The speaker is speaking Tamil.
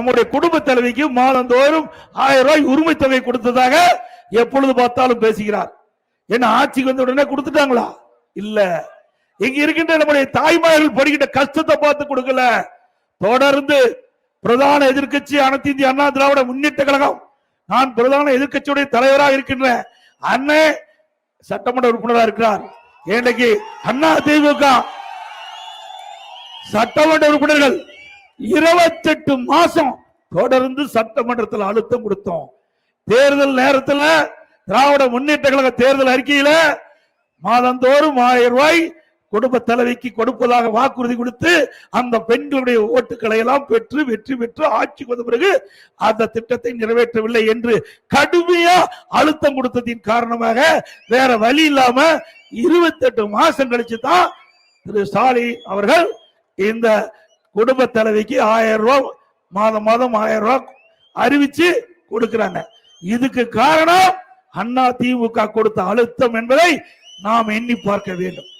நம்முடைய குடும்ப தலைவிக்கு மாதந்தோறும் ஆயிரம் ரூபாய் உரிமை தொகை கொடுத்ததாக எப்பொழுது பார்த்தாலும் பேசுகிறார். என்ன ஆட்சிக்கு வந்த உடனே கொடுத்துட்டாங்களா? இல்ல. இங்க இருக்கின்ற நம்முடைய தாய்மார்கள் படுகின்ற கஷ்டத்தை பார்த்து கொடுக்கல. தொடர்ந்து பிரதான எதிர்க்கட்சி அனைத்து இந்திய அண்ணா திராவிட முன்னேற்ற கழகம் நான் பிரதான எதிர்க்கட்சியுடைய தலைவராக இருக்கின்ற அண்ணே சட்டமன்ற உறுப்பினராக இருக்கிறார். இன்றைக்கு அண்ணா திமுக சட்டமன்ற உறுப்பினர்கள் இருபத்தெட்டு மாசம் தொடர்ந்து சட்டமன்றத்தில் அழுத்தம் கொடுத்தோம். தேர்தல் நேரத்தில் திராவிட முன்னேற்ற கழக தேர்தல் அறிக்கையில மாதந்தோறும் ஆயிரம் ரூபாய் குடும்ப தலைவிக்கு கொடுப்பதாக வாக்குறுதி கொடுத்து அந்த பெண்களுடைய ஓட்டுக்களை எல்லாம் பெற்று வெற்றி பெற்று ஆட்சிக்கு வந்த பிறகு அந்த திட்டத்தை நிறைவேற்றவில்லை என்று கடுமையா அழுத்தம் கொடுத்ததின் காரணமாக வேற வழி இல்லாம இருபத்தெட்டு மாசம் கழிச்சு தான் திரு ஸ்டாலின் அவர்கள் இந்த குடும்ப தலைவிக்கு ஆயிரம் ரூபாய் மாதம் மாதம் ஆயிரம் ரூபாய் அறிவிச்சு கொடுக்கிறாங்க. இதுக்கு காரணம் அண்ணா திமுக கொடுத்த அழுத்தம் என்பதை நாம் எண்ணி பார்க்க வேண்டும்.